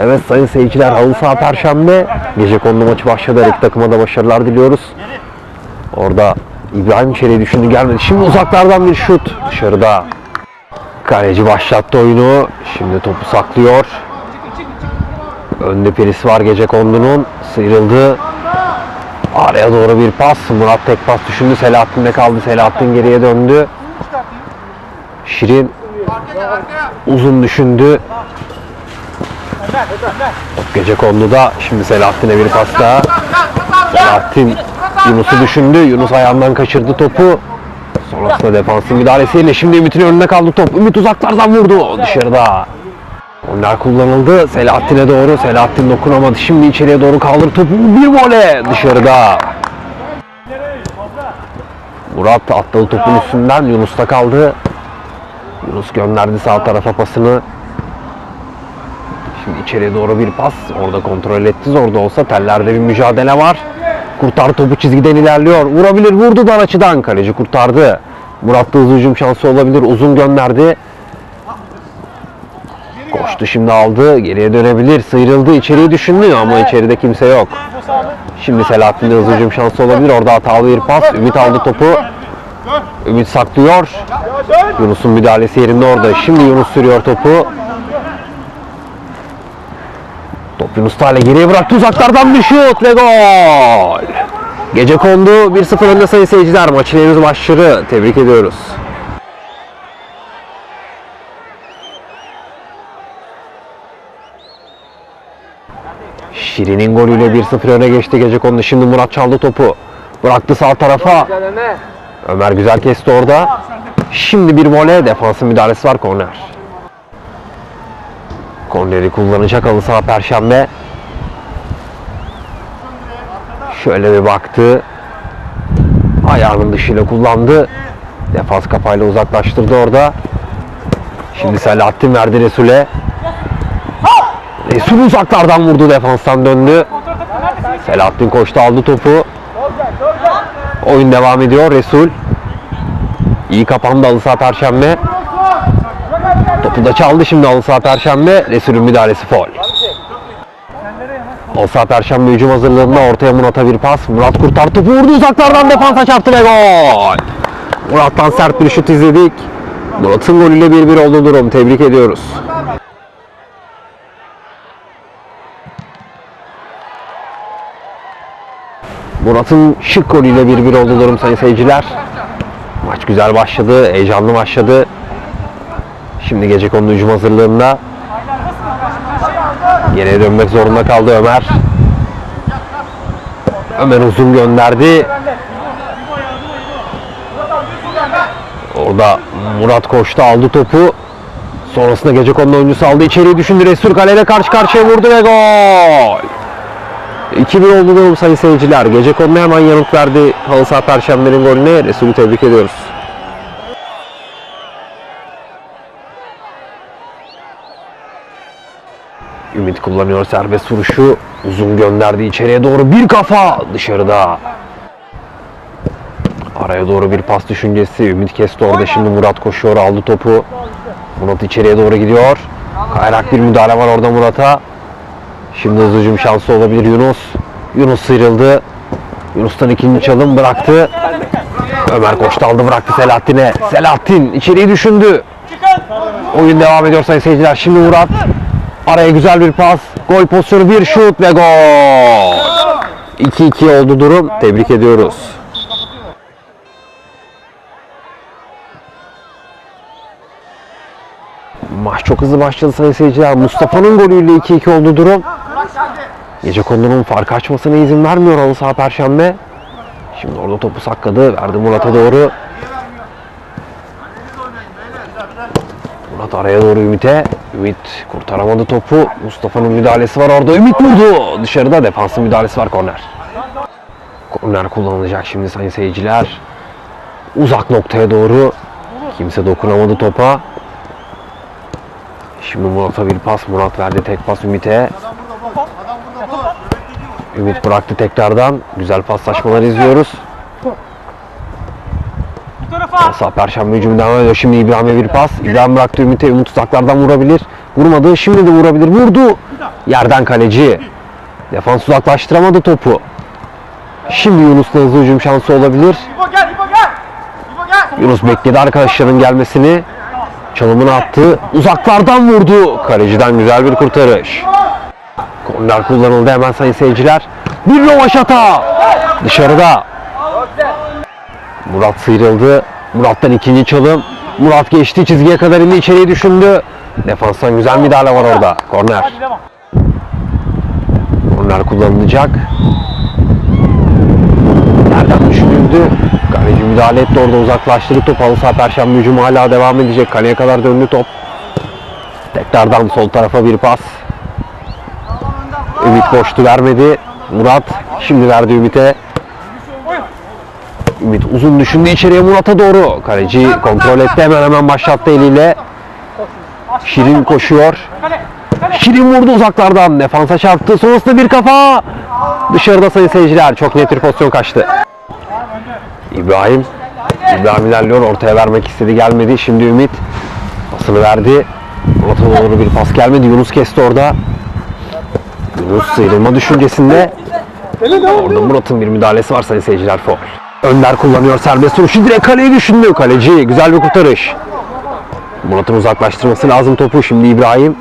Evet sayın seyirciler halı saha perşembe gece kondu maçı başladı. Her takıma da başarılar diliyoruz. Orada İbrahim içeriye düşündü gelmedi. Şimdi uzaklardan bir şut dışarıda. Kaleci başlattı oyunu. Şimdi topu saklıyor. Önde Peris var gece kondunun. Sıyrıldı. Araya doğru bir pas. Murat tek pas düşündü. Selahattin'de kaldı. Selahattin geriye döndü. Şirin uzun düşündü. Gece kondu da şimdi Selahattin'e bir pas daha. Selahattin Yunus'u düşündü. Yunus ayağından kaçırdı topu. Sonrasında defansın müdahalesiyle şimdi Ümit'in önünde kaldı top. Ümit uzaklardan vurdu dışarıda. Onlar kullanıldı. Selahattin'e doğru. Selahattin dokunamadı. Şimdi içeriye doğru kaldır topu. Bir vole dışarıda. Murat atladı topun üstünden. Yunus'ta kaldı. Yunus gönderdi sağ tarafa pasını. Şimdi içeriye doğru bir pas. Orada kontrol etti. Orada olsa tellerde bir mücadele var. Kurtar topu çizgiden ilerliyor. Vurabilir. Vurdu dar açıdan. Kaleci kurtardı. Murat da hızlı hücum şansı olabilir. Uzun gönderdi. Koştu şimdi aldı. Geriye dönebilir. Sıyrıldı. içeriye düşündü ama içeride kimse yok. Şimdi Selahattin'de hızlı hücum şansı olabilir. Orada hatalı bir pas. Ümit aldı topu. Ümit saklıyor. Yunus'un müdahalesi yerinde orada. Şimdi Yunus sürüyor topu. Top Yunus'ta hale geriye bıraktı. Uzaklardan bir şut ve gol. Gece kondu. 1-0 önde sayın seyirciler. Maçın henüz başları. Tebrik ediyoruz. Şirin'in golüyle 1-0 öne geçti gece kondu. Şimdi Murat çaldı topu. Bıraktı sağ tarafa. Ömer güzel kesti orada. Şimdi bir voley defansın müdahalesi var korner. Korneri kullanacak halı saha perşembe. Şöyle bir baktı. Ayağının dışıyla kullandı. Defans kafayla uzaklaştırdı orada. Şimdi Selahattin verdi Resul'e. Resul uzaklardan vurdu defanstan döndü. Selahattin koştu aldı topu. Oyun devam ediyor Resul. İyi kapandı halı saha perşembe. Topu da çaldı şimdi halı saha perşembe. Resul'ün müdahalesi foul. Saha perşembe hücum hazırlığında ortaya Murat'a bir pas. Murat kurtar topu vurdu uzaklardan defansa çarptı ve gol. Murat'tan sert bir şut izledik. Murat'ın golüyle 1-1 oldu durum. Tebrik ediyoruz. Murat'ın şık golüyle 1-1 oldu durum sayın seyirciler. Maç güzel başladı, heyecanlı başladı. Şimdi gece konu hücum hazırlığında. Geriye dönmek zorunda kaldı Ömer. Ömer uzun gönderdi. Orada Murat koştu aldı topu. Sonrasında gece konu oyuncusu aldı içeriye düşündü. Resul kaleyle karşı karşıya vurdu ve gol. 2-1 oldu durum sayın seyirciler. Gece konuda hemen yanıt verdi Halı saha Perşembe'nin golüne. Resul'ü tebrik ediyoruz. Ümit kullanıyor serbest vuruşu. Uzun gönderdi içeriye doğru bir kafa dışarıda. Araya doğru bir pas düşüncesi. Ümit kesti orada şimdi Murat koşuyor aldı topu. Murat içeriye doğru gidiyor. Kayrak bir müdahale var orada Murat'a. Şimdi hızlı hücum şansı olabilir Yunus. Yunus sıyrıldı. Yunus'tan ikinci çalım bıraktı. Ömer koştu aldı bıraktı Selahattin'e. Selahattin içeriği düşündü. Oyun devam ediyor sayın seyirciler. Şimdi Murat. Araya güzel bir pas. Gol pozisyonu bir şut ve gol. 2-2 oldu durum. Tebrik ediyoruz. Maç çok hızlı başladı sayın seyirciler. Mustafa'nın golüyle 2-2 oldu durum. Gece konunun fark açmasına izin vermiyor halı saha perşembe. Şimdi orada topu sakladı. Verdi Murat'a doğru. Murat araya doğru Ümit'e. Ümit kurtaramadı topu. Mustafa'nın müdahalesi var orada. Ümit vurdu. Dışarıda defansın müdahalesi var korner. Korner kullanılacak şimdi sayın seyirciler. Uzak noktaya doğru. Kimse dokunamadı topa. Şimdi Murat'a bir pas. Murat verdi tek pas Ümit'e. Ümit bıraktı tekrardan. Güzel paslaşmalar izliyoruz. Sağ perşembe hücumu devam ediyor. Şimdi İbrahim'e bir pas. İbrahim bıraktı Ümit'e. Ümit uzaklardan vurabilir. Vurmadı. Şimdi de vurabilir. Vurdu. Yerden kaleci. Defans uzaklaştıramadı topu. Şimdi Yunus'la hızlı hücum şansı olabilir. Yunus bekledi arkadaşların gelmesini. Çalımını attı. Uzaklardan vurdu. Kaleciden güzel bir kurtarış. Korner kullanıldı hemen sayın seyirciler. Bir rovaşata. Dışarıda. Murat sıyrıldı. Murat'tan ikinci çalım. Murat geçti çizgiye kadar indi içeriye düşündü. Defanstan güzel müdahale var orada. Korner. Korner kullanılacak. Nereden düşünüldü? Kaleci müdahale etti orada uzaklaştırdı top. Halı saha perşembe hücumu hala devam edecek. Kaleye kadar döndü top. Tekrardan sol tarafa bir pas. Ümit boştu vermedi. Murat şimdi verdi Ümit'e. Ümit uzun düşündü içeriye Murat'a doğru. Kaleci kontrol etti hemen hemen başlattı eliyle. Şirin koşuyor. Şirin vurdu uzaklardan. Defansa çarptı. Sonrasında bir kafa. Dışarıda sayın seyirciler. Çok net bir pozisyon kaçtı. İbrahim. İbrahim ilerliyor. Ortaya vermek istedi. Gelmedi. Şimdi Ümit. Pasını verdi. Murat'a doğru bir pas gelmedi. Yunus kesti orada. Yunus sıyrılma düşüncesinde. Orada Murat'ın bir müdahalesi var sayın seyirciler. Foul. Önder kullanıyor serbest vuruşu. Direkt kaleye düşündü. Kaleci. Güzel bir kurtarış. Murat'ın uzaklaştırması lazım topu. Şimdi İbrahim.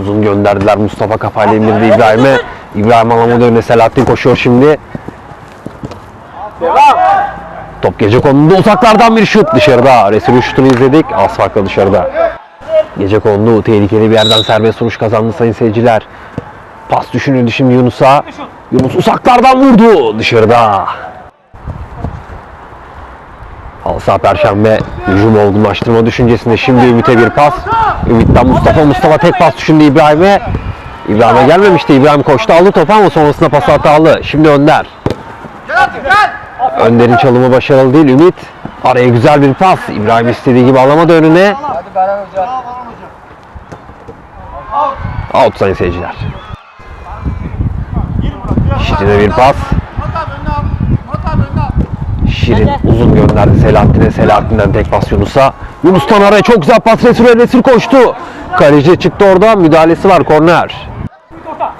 Uzun gönderdiler. Mustafa kafayla indirdi İbrahim'e. İbrahim alamadı önüne. Selahattin koşuyor şimdi. Devam. Top gece konunda uzaklardan bir şut dışarıda. Resul'ün şutunu izledik. Az farklı dışarıda. Gece kondu tehlikeli bir yerden serbest vuruş kazandı sayın seyirciler. Pas düşünüldü şimdi Yunus'a. Yunus uzaklardan vurdu dışarıda. Alsa Perşembe hücum olgunlaştırma düşüncesinde şimdi Ümit'e bir pas. Ümit'ten Mustafa, Mustafa tek pas düşündü İbrahim'e. İbrahim'e gelmemişti. İbrahim koştu aldı topu ama sonrasında pas hatalı. Şimdi Önder. Önder'in çalımı başarılı değil. Ümit araya güzel bir pas. İbrahim istediği gibi alamadı önüne. Out sayın seyirciler. Şirin'e bir pas. Şirin uzun gönderdi Selahattin'e. Selahattin'den tek pas Yunus'a. Yunus'tan araya çok güzel pas. Resul'e Resul koştu. Kaleci çıktı orada. Müdahalesi var. Korner.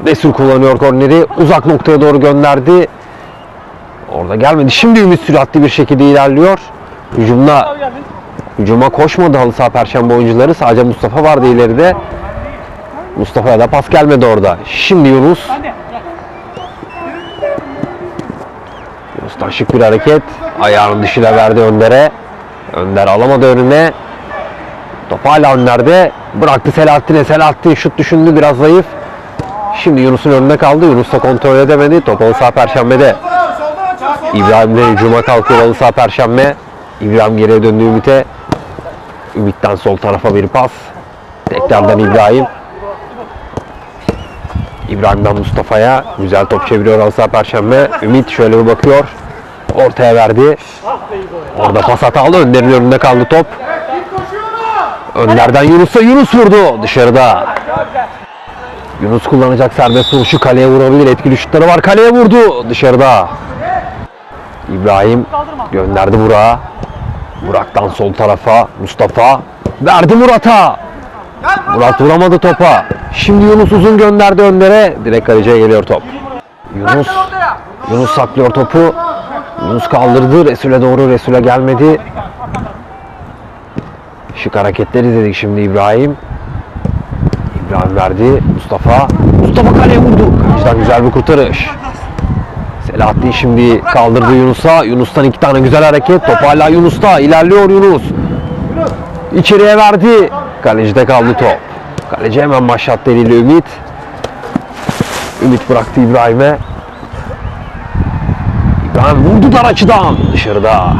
Resul kullanıyor korneri. Uzak noktaya doğru gönderdi. Orada gelmedi. Şimdi Ümit süratli bir şekilde ilerliyor. Hücumda. Hücuma koşmadı halı saha perşembe oyuncuları. Sadece Mustafa vardı ileride. Mustafa'ya da pas gelmedi orada. Şimdi Yunus. Şık bir hareket. Ayağının dışına verdi Önder'e. Önder alamadı önüne. Top hala Önder'de. Bıraktı Selahattin'e. Selahattin şut düşündü biraz zayıf. Şimdi Yunus'un önünde kaldı. Yunus da kontrol edemedi. Top halı saha perşembede. İbrahim de hücuma kalkıyor halı saha perşembe. İbrahim geriye döndü Ümit'e. Ümit'ten sol tarafa bir pas. Tekrardan İbrahim. İbrahim'den Mustafa'ya. Güzel top çeviriyor halı saha perşembe. Ümit şöyle bir bakıyor. Ortaya verdi. Orada pas hatalı. Önder'in önünde kaldı top. Önder'den Yunus'a Yunus vurdu dışarıda. Yunus kullanacak serbest vuruşu kaleye vurabilir. Etkili şutları var. Kaleye vurdu dışarıda. İbrahim gönderdi Burak'a. Burak'tan sol tarafa Mustafa verdi Murat'a. Murat. Vuramadı topa. Şimdi Yunus uzun gönderdi önlere. Direkt kaleciye geliyor top. Yunus. Yunus saklıyor topu. Yunus kaldırdı. Resul'e doğru. Resul'e gelmedi. Şık hareketler izledik şimdi İbrahim. İbrahim verdi. Mustafa. Mustafa kaleye vurdu. Kaleciden güzel bir kurtarış. Selahattin şimdi kaldırdı Yunus'a. Yunus'tan iki tane güzel hareket. Top hala Yunus'ta. İlerliyor Yunus. İçeriye verdi. Kalecide kaldı top. Kaleci hemen başlattı eliyle Ümit. Ümit bıraktı İbrahim'e. İbrahim vurdu dar açıdan dışarıda.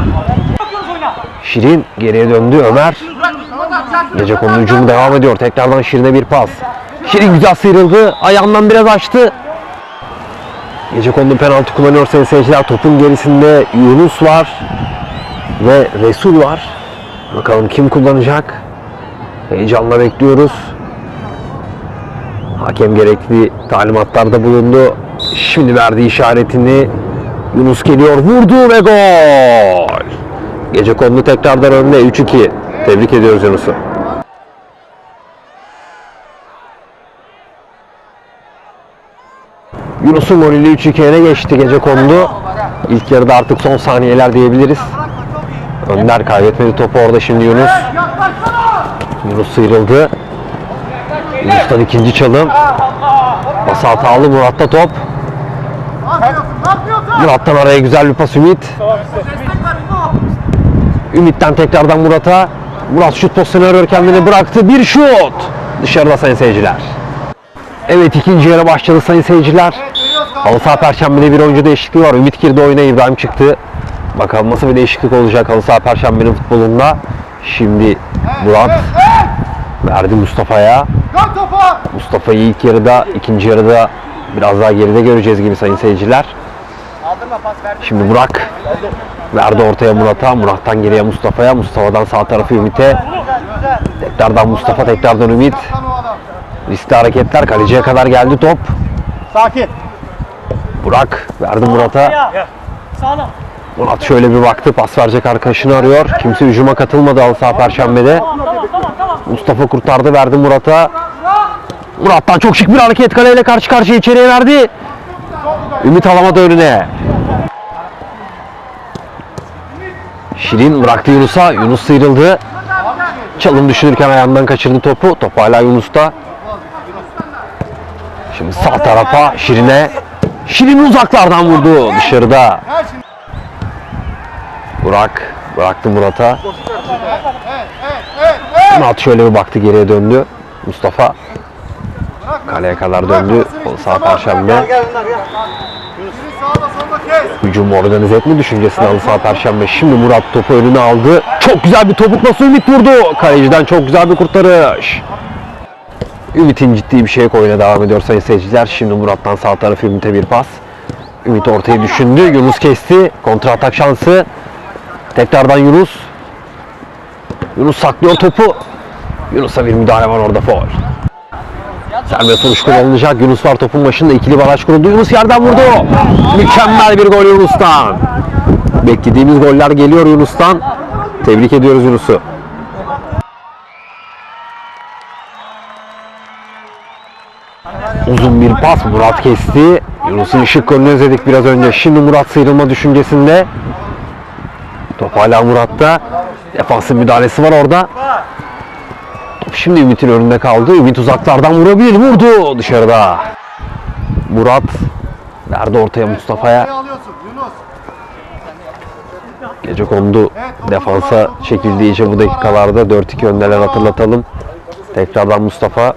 Şirin geriye döndü Ömer. Gece konu hücumu devam ediyor. Tekrardan Şirin'e bir pas. Şirin güzel sıyrıldı. Ayağından biraz açtı. Gece kondu penaltı kullanıyor sayın seyirciler. Topun gerisinde Yunus var. Ve Resul var. Bakalım kim kullanacak? Heyecanla bekliyoruz. Hakem gerekli talimatlarda bulundu. Şimdi verdi işaretini. Yunus geliyor vurdu ve gol. Gece kondu tekrardan önde 3-2. Tebrik ediyoruz Yunus'u. Yunus'un golüyle 3-2 öne geçti gece kondu. İlk yarıda artık son saniyeler diyebiliriz. Önder kaybetmedi topu orada şimdi Yunus. Yunus sıyrıldı. Yunus'tan ikinci çalım. Bası hatalı Murat'ta top. Murat'tan araya güzel bir pas Ümit. Ümit'ten tekrardan Murat'a. Murat şut pozisyonu arıyor kendini bıraktı. Bir şut. Dışarıda sayın seyirciler. Evet ikinci yarı başladı sayın seyirciler. Halı saha Perşembe'de bir oyuncu değişikliği var. Ümit girdi oyuna İbrahim çıktı. Bakalım nasıl bir değişiklik olacak Halı saha Perşembe'nin futbolunda. Şimdi Murat verdi Mustafa'ya. Mustafa'yı ilk yarıda, ikinci yarıda biraz daha geride göreceğiz gibi sayın seyirciler. Şimdi Burak verdi ortaya Murat'a. Murat'tan geriye Mustafa'ya. Mustafa'dan sağ tarafı Ümit'e. Tekrardan Mustafa, tekrardan Ümit. Riskli hareketler. Kaleciye kadar geldi top. Sakin. Burak verdi Murat'a. Murat şöyle bir baktı. Pas verecek arkadaşını arıyor. Kimse hücuma katılmadı Halı saha Perşembe'de. Mustafa kurtardı verdi Murat'a. Murat'tan çok şık bir hareket kaleyle karşı karşıya içeriye verdi. Ümit alamadı önüne. Şirin bıraktı Yunus'a. Yunus sıyrıldı. Çalım düşünürken ayağından kaçırdı topu. Top hala Yunus'ta. Şimdi sağ tarafa Şirin'e. Şirin uzaklardan vurdu dışarıda. Burak bıraktı Murat'a. Murat şöyle bir baktı geriye döndü. Mustafa kaleye kadar döndü. Sağ perşembe. Hücumu organize etme düşüncesini aldı sağ perşembe. Şimdi Murat topu önüne aldı. Çok güzel bir topukla Ümit vurdu. Kaleciden çok güzel bir kurtarış. Ümit'in ciddi bir şeye oyuna devam ediyor sayın seyirciler. Şimdi Murat'tan sağ tarafı Ümit'e bir pas. Ümit ortayı düşündü. Yunus kesti. Kontra atak şansı. Tekrardan Yunus. Yunus saklıyor topu. Yunus'a bir müdahale var orada foul. Serbest vuruş kullanılacak. Yunus var topun başında. ikili baraj kuruldu. Yunus yerden vurdu. Mükemmel bir gol Yunus'tan. Beklediğimiz goller geliyor Yunus'tan. Tebrik ediyoruz Yunus'u. Uzun bir pas Murat kesti. Yunus'un ışık golünü özledik biraz önce. Şimdi Murat sıyrılma düşüncesinde. Top hala Murat'ta. Defansın müdahalesi var orada. Şimdi Ümit'in önünde kaldı. Ümit uzaklardan vurabilir. Vurdu dışarıda. Murat verdi ortaya Mustafa'ya. Gece kondu defansa çekildi iyice bu dakikalarda 4-2 öndeler hatırlatalım. Tekrardan Mustafa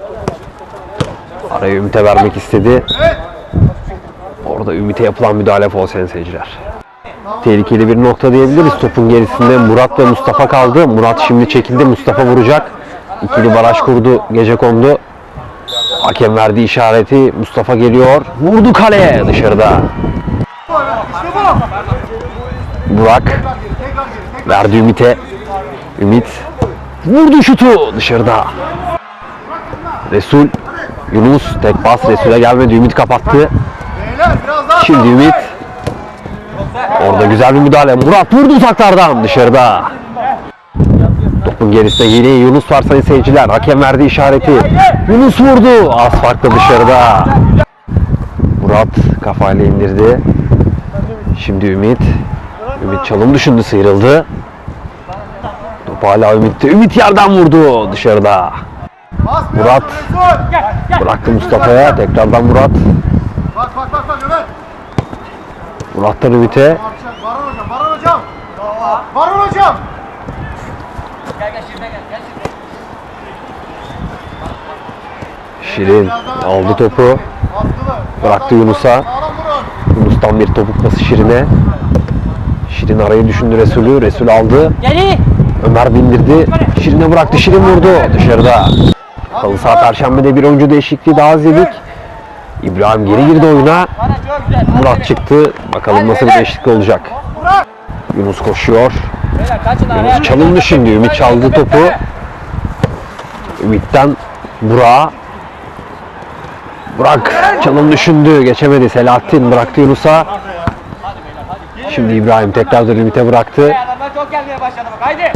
araya Ümit'e vermek istedi. Orada Ümit'e yapılan müdahale fol seyirciler. Tehlikeli bir nokta diyebiliriz. Topun gerisinde Murat ve Mustafa kaldı. Murat şimdi çekildi. Mustafa vuracak. İkili baraj kurdu. Gece kondu. Hakem verdi işareti. Mustafa geliyor. Vurdu kaleye dışarıda. Burak. Verdi Ümit'e. Ümit vurdu şutu dışarıda. Resul Yunus tek pas Resul'e gelmedi. Ümit kapattı. Şimdi. Ümit orada güzel bir müdahale. Murat vurdu uzaklardan dışarıda. Topun gerisinde yine Yunus var sayın seyirciler. Hakem verdi işareti. Yunus vurdu. Az farklı dışarıda. Murat kafayla indirdi. Şimdi Ümit. Ümit çalım düşündü sıyrıldı. Top hala Ümit'te. Ümit yerden vurdu dışarıda. Murat. Bıraktı Mustafa'ya. Tekrardan Murat. Bak bak. Murat'tan Ümit'e. Baran hocam, Baran hocam. Baran hocam. Şirin aldı topu. Bıraktı Yunus'a. Yunus'tan bir topuk pası Şirin'e. Şirin arayı düşündü Resul'ü. Resul aldı. Ömer bindirdi. Şirin'e bıraktı. Şirin vurdu dışarıda. Halı saha Perşembe'de bir oyuncu değişikliği daha izledik. İbrahim geri girdi oyuna. Murat çıktı. Bakalım nasıl bir değişiklik olacak. Yunus koşuyor. Yunus çalımdı şimdi. Ümit çaldı topu. Ümit'ten Burak'a. Burak çalım düşündü. Geçemedi. Selahattin bıraktı Yunus'a. Şimdi İbrahim bıraktı. Gelmeye başladı bak haydi.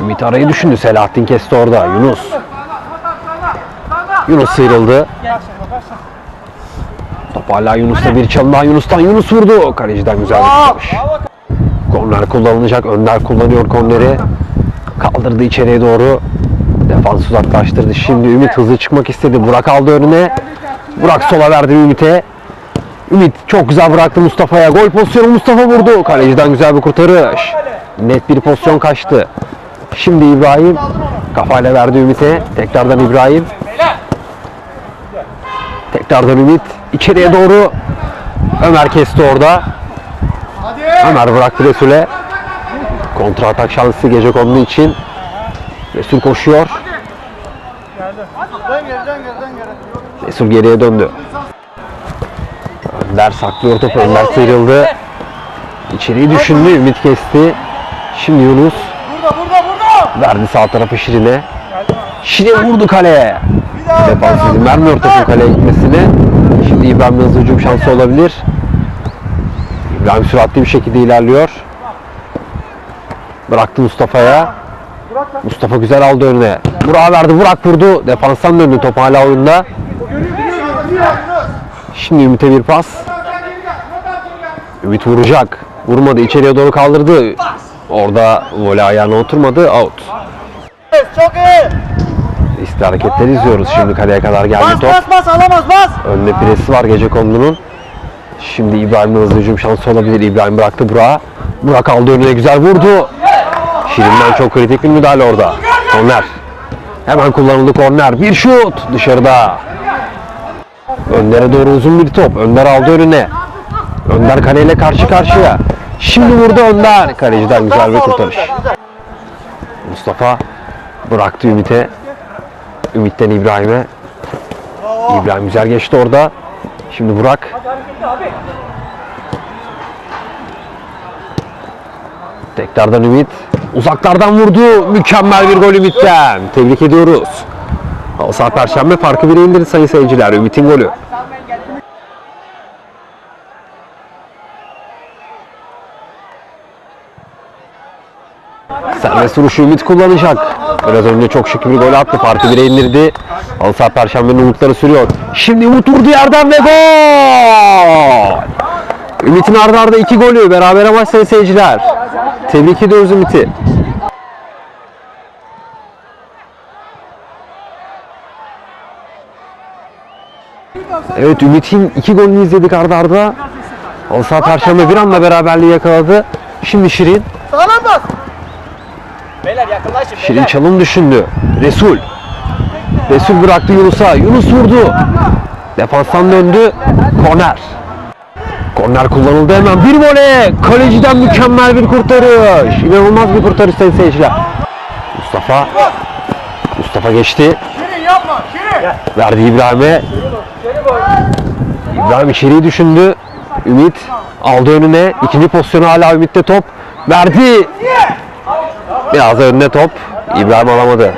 Ümit arayı düşündü. Selahattin kesti orada. Yunus. Yunus sıyrıldı. Top hala Yunus'ta bir daha Yunus'tan Yunus vurdu. Kaleciden güzel bir kurtarış. Korner kullanılacak. Önder kullanıyor korneri. Kaldırdı içeriye doğru. Defans uzaklaştırdı. Şimdi Ümit hızlı çıkmak istedi. Burak aldı önüne. Burak sola verdi Ümit'e. Ümit çok güzel bıraktı Mustafa'ya. Gol pozisyonu Mustafa vurdu. Kaleciden güzel bir kurtarış. Net bir pozisyon kaçtı. Şimdi İbrahim kafayla verdi Ümit'e. Tekrardan İbrahim. Tekrardan Ümit. içeriye doğru. Ömer kesti orada. Ömer bıraktı Resul'e. Kontra atak şansı gece konduğu için. Resul koşuyor. Dön geri dön geri dön Resul geriye döndü. Önder saklıyor topu. Önder sıyrıldı. İçeriği düşündü. Ümit kesti. Şimdi Yunus verdi sağ tarafı Şirin'e. Şirin vurdu kaleye. Defans izin vermiyor topun kaleye gitmesine. Şimdi İbrahim hızlı hücum şansı olabilir. İbrahim süratli bir şekilde ilerliyor. Bıraktı Mustafa'ya. Mustafa güzel aldı önüne. Burak'a verdi. Burak vurdu. Defanstan döndü. Top hala oyunda. Şimdi Ümit'e bir pas. Ümit vuracak. Vurmadı. İçeriye doğru kaldırdı. Orada voley ayağına oturmadı. Out. Çok iyi. İşte hareketleri izliyoruz. Şimdi kaleye kadar geldi Bas top. bas bas alamaz bas. Önde presi var gece konunun. Şimdi İbrahim'in hızlı hücum şansı olabilir. İbrahim bıraktı Burak'a. Burak aldı önüne güzel vurdu. Şirin'den çok kritik bir müdahale orada. Korner. Hemen kullanıldı korner. Bir şut dışarıda. Önder'e doğru uzun bir top. Önder aldı önüne. Önder kaleyle karşı karşıya. Şimdi vurdu Önder. Kaleciden güzel bir kurtarış. Mustafa bıraktı Ümit'e. Ümit'ten İbrahim'e. İbrahim güzel geçti orada. Şimdi Burak. Tekrardan Ümit. Uzaklardan vurdu. Mükemmel bir gol Ümit'ten. Tebrik ediyoruz. Alsat Perşembe farkı bire indirdi sayın seyirciler. Ümit'in golü. Serbest vuruşu Ümit kullanacak. Biraz önce çok şık bir gol attı. Farkı bire indirdi. Alsat Perşembe'nin umutları sürüyor. Şimdi Umut vurdu yerden ve gol! Ümit'in ardı arda iki golü. Berabere maç sayın seyirciler. Tebrik ediyoruz Ümit'i. Evet Ümit'in iki golünü izledik arda arda. Alsat Perşembe bir anda beraberliği yakaladı. Şimdi Şirin. Sağlam bas. Beyler yakınlaşın. Şirin beyler. çalım düşündü. Resul. Resul bıraktı Yunus'a. Yunus vurdu. Defanstan döndü. Korner. Korner kullanıldı hemen. Bir voley. Kaleciden mükemmel bir kurtarış. İnanılmaz bir kurtarış sayın seyirciler. Mustafa. Mustafa geçti. Şirin yapma Şirin. Verdi İbrahim'e. İbrahim içeriği düşündü. Ümit aldı önüne. İkinci pozisyonu hala Ümit'te top. Verdi. Biraz da önüne top. İbrahim alamadı.